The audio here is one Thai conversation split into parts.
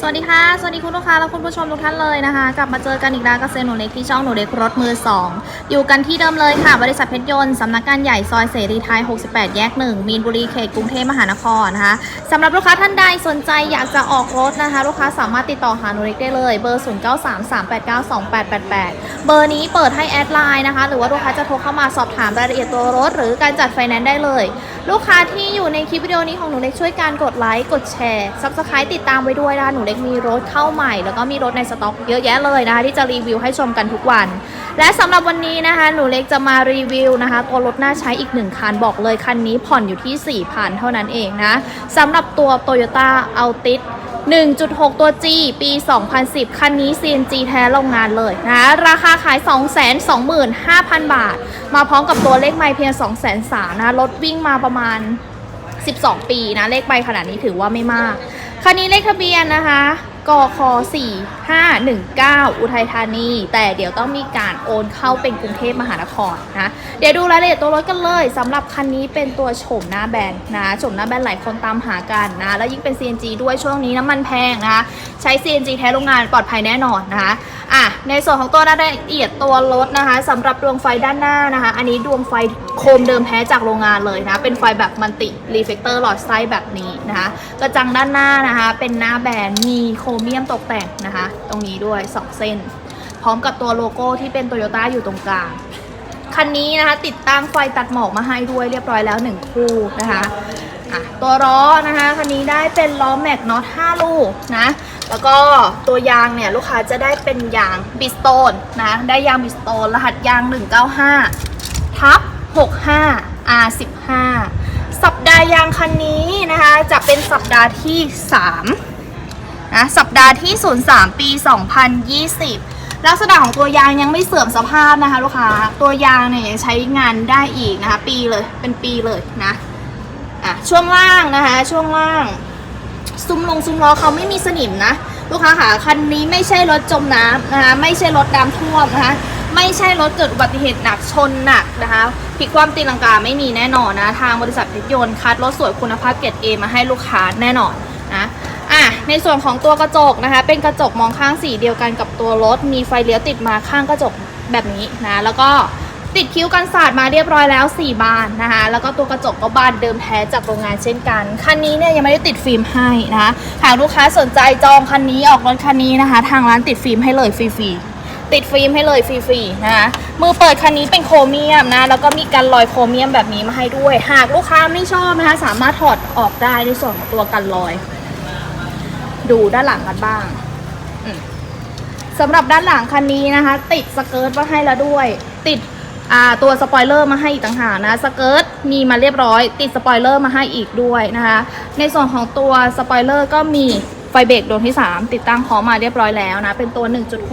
สวัสดีค่ะ สวัสดีคุณลูกค้าและคุณผู้ชมทุกท่านเลยนะคะ กลับมาเจอกันอีกแล้วกับเซนหนูเล็กที่ช่องหนูเล็กรถมือ 2 อยู่กันที่เดิมเลยค่ะ บริษัทเพชรยนต์สำนักงานใหญ่ซอยเสรีไทย 68 แยก 1 มีนบุรีเขตกรุงเทพมหานครนะคะสำหรับลูกค้าท่านใดสนใจอยากจะออกรถนะคะ ลูกค้าสามารถติดต่อหาหนูเล็กได้เลยเบอร์ 0933892888 เบอร์นี้เปิดให้แอดไลน์นะคะ หรือว่าลูกค้าจะโทรเข้ามาสอบถามรายละเอียดตัวรถ หรือการจัดไฟแนนซ์ได้เลย ลูกค้าที่อยู่ในคลิปวิดีโอนี้ของหนูเล็กช่วยการกดไลค์กดแชร์ซับสไครต์ติดตามไว้ด้วยนะคะหนูเล็กมีรถเข้าใหม่ แล้วก็มีรถในสต็อกเยอะแยะเลยนะคะที่จะรีวิวให้ชมกันทุกวัน และสำหรับวันนี้นะคะ หนูเล็กจะมารีวิวนะคะตัวรถน่าใช้อีกหนึ่งคันบอกเลยคันนี้ผ่อนอยู่ที่ 4,000 เท่านั้นเองนะสำหรับตัว Toyota Altis 1.6 ตัว G ปี 2010 คันนี้ CNG แท้โรงงานเลยนะ ราคาขาย 225,000 บาท มาพร้อมกับตัวเลขไม่เพียง 203,000นะ รถวิ่งมาประมาณ 12 ปีนะ เลขใบขนาดนี้ถือว่าไม่มาก คันนี้เลขทะเบียนนะคะ กค4519 อุทัยธานี แต่เดี๋ยวต้องมีการโอนเข้าเป็นกรุงเทพมหานครนะ เดี๋ยวดูรายละเอียดตัวรถกันเลยสำหรับคันนี้เป็นตัวโฉมหน้าแบนนะโฉมหน้าแบนหลายคนตามหากันนะ แล้วยิ่งเป็น CNG ด้วยช่วงนี้น้ำมันแพงนะใช้ CNG แท้โรงงานปลอดภัยแน่นอนนะคะอะในส่วนของตัวรายละเอียดตัวรถนะคะสำหรับดวงไฟด้านหน้านะคะ อันนี้ดวงไฟโคมเดิมแท้จากโรงงานเลยนะ เป็นไฟแบบมันติรีเฟกเตอร์หลอดไส้แบบนี้นะคะกระจังด้านหน้านะคะ เป็นหน้าแบนมีโครเมียมตกแต่งนะคะ ตรงนี้ด้วย2เส้น พร้อมกับตัวโลโก้ที่เป็นโตโยต้าอยู่ตรงกลาง คันนี้นะคะ ติดตั้งไฟตัดหมอกมาให้ด้วยเรียบร้อยแล้ว 1 คู่นะคะะตัวล้อนะคะ คันนี้ได้เป็นล้อแม็กน็อต5ลูกนะ แล้วก็ตัวยางเนี่ยลูกค้าจะได้เป็นยางบิสโตนนะ ได้ยางบิสโตนรหัสยาง 195 ทับ 65 R15 สัปดาห์ยางคันนี้นะคะ จะเป็นสัปดาห์ที่ 3 นะสัปดาห์ที่ 03 ปี 2020 ลักษณะของตัวยางยังไม่เสื่อมสภาพนะคะลูกค้า ตัวยางเนี่ยยังใช้งานได้อีกนะคะ ปีเลยเป็นปีเลยนะอะช่วงล่างนะคะ ช่วงล่าง ซุ้มลงซุ้มล้อเขาไม่มีสนิมนะ ลูกค้าค่ะคันนี้ไม่ใช่รถจมน้ำนะคะไม่ใช่รถน้ำท่วมนะคะไม่ใช่รถเกิดอุบัติเหตุหนักชนหนักนะคะพลิกความตีลังกาไม่มีแน่นอนนะ ทางบริษัทเพชรยนต์คัดรถสวยคุณภาพเกรดเอมาให้ลูกค้าแน่นอน ในส่วนของตัวกระจกนะคะ เป็นกระจกมองข้างสีเดียวกันกับตัวรถ มีไฟเลี้ยวติดมาข้างกระจกแบบนี้นะ แล้วก็ติดคิ้วกันสาดมาเรียบร้อยแล้ว 4 บานนะคะ แล้วก็ตัวกระจกก็บานเดิมแท้จากโรงงานเช่นกัน คันนี้เนี่ยยังไม่ได้ติดฟิล์มให้นะคะหากลูกค้าสนใจจองคันนี้ออกรถคันนี้นะคะ ทางร้านติดฟิล์มให้เลยฟรีๆ ติดฟิล์มให้เลยฟรีๆนะคะ มือเปิดคันนี้เป็นโครเมียมนะ แล้วก็มีกันรอยโครเมียมแบบนี้มาให้ด้วย หากลูกค้าไม่ชอบนะคะ สามารถถอดออกได้ในส่วนของตัวกันรอย ดูด้านหลังกันบ้างสำหรับด้านหลังคันนี้นะคะ ติดสเกิร์ตมาให้แล้วด้วย ติดตัวสปอยเลอร์มาให้อีกต่างหากนะสเกิร์ตมีมาเรียบร้อย ติดสปอยเลอร์มาให้อีกด้วยนะคะ ในส่วนของตัวสปอยเลอร์ก็มีไฟเบรกดวงที่ 3 ติดตั้งพร้อมมาเรียบร้อยแล้วนะ เป็นตัว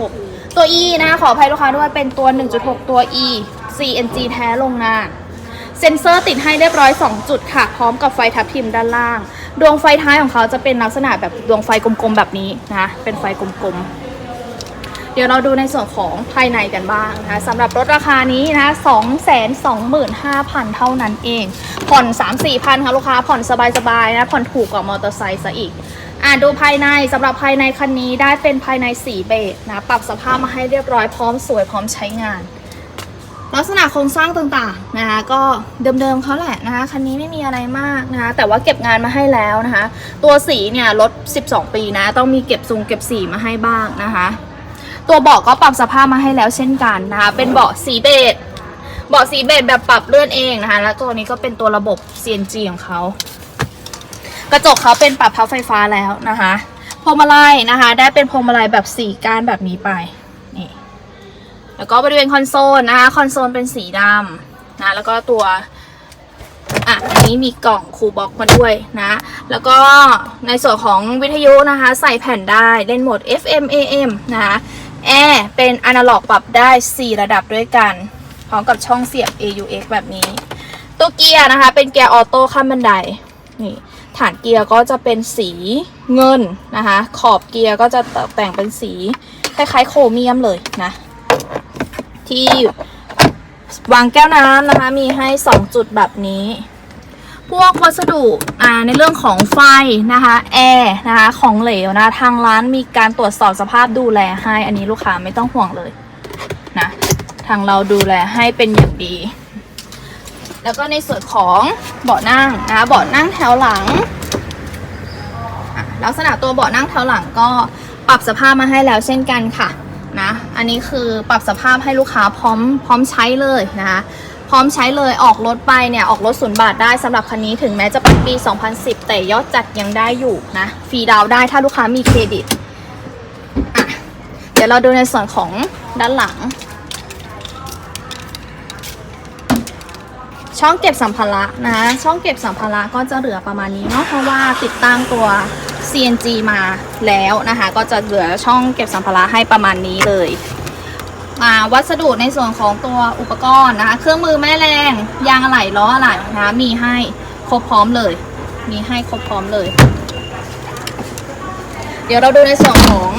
1.6 ตัว E นะคะขออภัยลูกค้าด้วยเป็นตัว 1.6 ตัว E CNG แท้ลงงานเซ็นเซอร์ติดให้เรียบร้อย 2 จุดค่ะ พร้อมกับไฟทับทิมด้านล่าง ดวงไฟท้ายของเขาจะเป็นลักษณะแบบดวงไฟกลมๆแบบนี้นะเป็นไฟกลมๆ เดี๋ยวเราดูในส่วนของภายในกันบ้างนะคะสำหรับรถราคานี้นะ225,000 เท่านั้นเอง ผ่อน 3-4พันค่ะลูกค้าผ่อนสบายๆนะผ่อนถูกกว่ามอเตอร์ไซค์ซะอีกอะดูภายในสำหรับภายในคันนี้ได้เป็นภายในสีเบจนะปรับสภาพมาให้เรียบร้อยพร้อมสวยพร้อมใช้งาน ลักษณะโครงสร้างต่างๆนะคะก็เดิมๆเขาแหละนะคะคันนี้ไม่มีอะไรมากนะคะแต่ว่าเก็บงานมาให้แล้วนะคะ ตัวสีเนี่ยลด 12 ปีนะ ต้องมีเก็บทรงเก็บสีมาให้บ้างนะคะ ตัวเบาะก็ปรับสภาพมาให้แล้วเช่นกันนะคะเป็นเบาะสีเบจเบาะสีเบจแบบปรับเลื่อนเองนะคะแล้วตัวนี้ก็เป็นตัวระบบ CNG ของเขากระจกเขาเป็นปรับพับไฟฟ้าแล้วนะคะพวงมาลัยนะคะ ได้เป็นพวงมาลัยแบบสีก้านแบบนี้ไป แล้วก็บริเวณคอนโซลนะคะคอนโซลเป็นสีดำนะแล้วก็ตัวอะอันนี้มีกล่องคูบ็อกมาด้วยนะแล้วก็ในส่วนของวิทยุนะคะใส่แผ่นได้เล่นโหมด FM AM นะคะแอร์เป็นอนาล็อกปรับได้ 4 ระดับด้วยกัน พร้อมกับช่องเสียบ AUX แบบนี้ ตัวเกียร์นะคะ เป็นเกียร์ออโต้ข้ามบันไดนี่ฐานเกียร์ก็จะเป็นสีเงินนะคะ ขอบเกียร์ก็จะตกแต่งเป็นสีคล้ายๆโครเมียมเลยนะ ที่วางแก้วน้ำนะคะ มีให้ 2 จุดแบบนี้ พวกวัสดุในเรื่องของไฟนะคะแอร์นะคะของเหลวนะทางร้านมีการตรวจสอบสภาพดูแลให้อันนี้ลูกค้าไม่ต้องห่วงเลยนะทางเราดูแลให้เป็นอย่างดี แล้วก็ในส่วนของเบาะนั่งนะคะเบาะนั่งแถวหลังลักษณะตัวเบาะนั่งแถวหลังก็ปรับสภาพมาให้แล้วเช่นกันค่ะนะ นนี้คือปรับสภาพให้ลูกค้าพร้อมพร้อมใช้เลยนะคะพร้อมใช้เลยออกรถไปเนี่ยออกรถศูนย์บาทได้สำหรับคันนี้ถึงแม้จะเป็นปี 2010 แต่ยอดจัดยังได้อยู่นะฟรีดาวได้ถ้าลูกค้ามีเครดิตอะเดี๋ยวเราดูในส่วนของด้านหลัง ช่องเก็บสัมภาระนะช่องเก็บสัมภาระก็จะเหลือประมาณนี้เนาะเพราะว่าติดตั้งตัว CNG มาแล้วนะคะ ก็จะเหลือช่องเก็บสัมภาระให้ประมาณนี้เลย วัสดุในส่วนของตัวอุปกรณ์นะคะ เครื่องมือแม่แรงยางอะไหล่ล้ออะไหล่นะคะมีให้ครบพร้อมเลย มีให้ครบพร้อมเลย เดี๋ยวเราดูในส่วนของ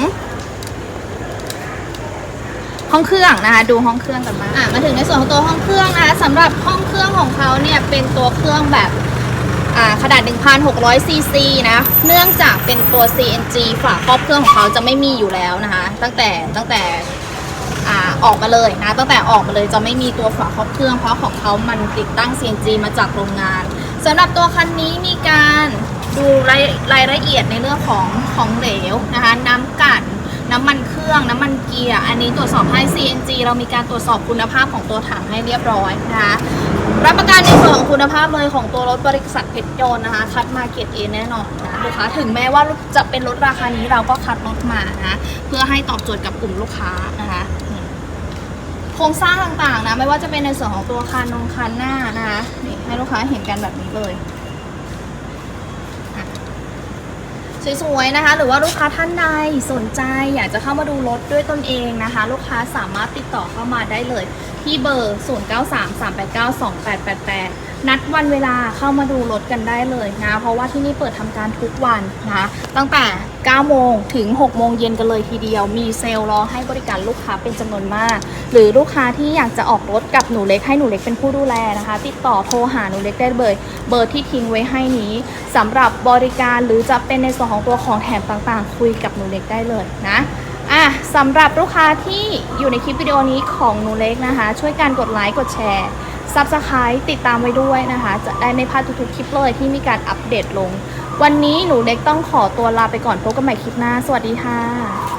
ห้องเครื่องนะคะ ดูห้องเครื่องกันมาอะมาถึงในส่วนของตัวห้องเครื่องนะคะสำหรับห้องเครื่องของเขาเนี่ยเป็นตัวเครื่องแบบอ่าขนาด 1,600 ซีซีนะ เนื่องจากเป็นตัว CNG ฝาครอบเครื่องของเขาจะไม่มีอยู่แล้วนะคะ ตั้งแต่ตั้งแต่ อ่าออกมาเลยนะตั้งแต่ออกมาเลยจะไม่มีตัวฝาครอบเครื่องเพราะของเขามันติดตั้ง CNG มาจากโรงงานสำหรับตัวคันนี้มีการดูรายรายละเอียดในเรื่องของของเหลวนะคะน้ำกัดน้ำมันเครื่องน้ำมันเกียร์อันนี้ตรวจสอบให้ CNG เรามีการตรวจสอบคุณภาพของตัวถังให้เรียบร้อยนะคะรับประกันในส่วนของคุณภาพเลยของตัวรถบริษัทเพชรยนต์นะคะ คัดมาเกรดเอแน่นอน ลูกค้าถึงแม้ว่าจะเป็นรถราคานี้เราก็คัดรถมานะเพื่อให้ตอบโจทย์กับกลุ่มลูกค้านะคะโครงสร้างต่างๆนะไม่ว่าจะเป็นในส่วนของตัวคันนงคันหน้านะคะนี่ให้ลูกค้าเห็นกันแบบนี้เลยสวยๆนะคะ หรือว่าลูกค้าท่านใดสนใจ อยากจะเข้ามาดูรถด้วยตนเองนะคะ ลูกค้าสามารถติดต่อเข้ามาได้เลย ที่เบอร์ 0933892888 นัดวันเวลาเข้ามาดูรถกันได้เลยนะ เพราะว่าที่นี่เปิดทำการทุกวันนะตั้งแต่ 9 โมงถึง 6 โมงเย็นกันเลยทีเดียว มีเซลล์รอให้บริการลูกค้าเป็นจำนวนมาก หรือลูกค้าที่อยากจะออกรถกับหนูเล็กให้หนูเล็กเป็นผู้ดูแลนะคะ ติดต่อโทรหาหนูเล็กได้เบอร์เบอร์ที่ทิ้งไว้ให้นี้สำหรับบริการหรือจะเป็นในส่วนของตัวของแถมต่างๆ คุยกับหนูเล็กได้เลยนะอะสำหรับลูกค้าที่อยู่ในคลิปวิดีโอนี้ของหนูเล็กนะคะ ช่วยกันกดไลค์กดแชร์ ซับสไครต์ติดตามไว้ด้วยนะคะ จะได้ไม่พลาดทุกๆคลิปเลยที่มีการอัปเดตลง วันนี้หนูเล็กต้องขอตัวลาไปก่อนพบกันใหม่คลิปหน้า สวัสดีค่ะ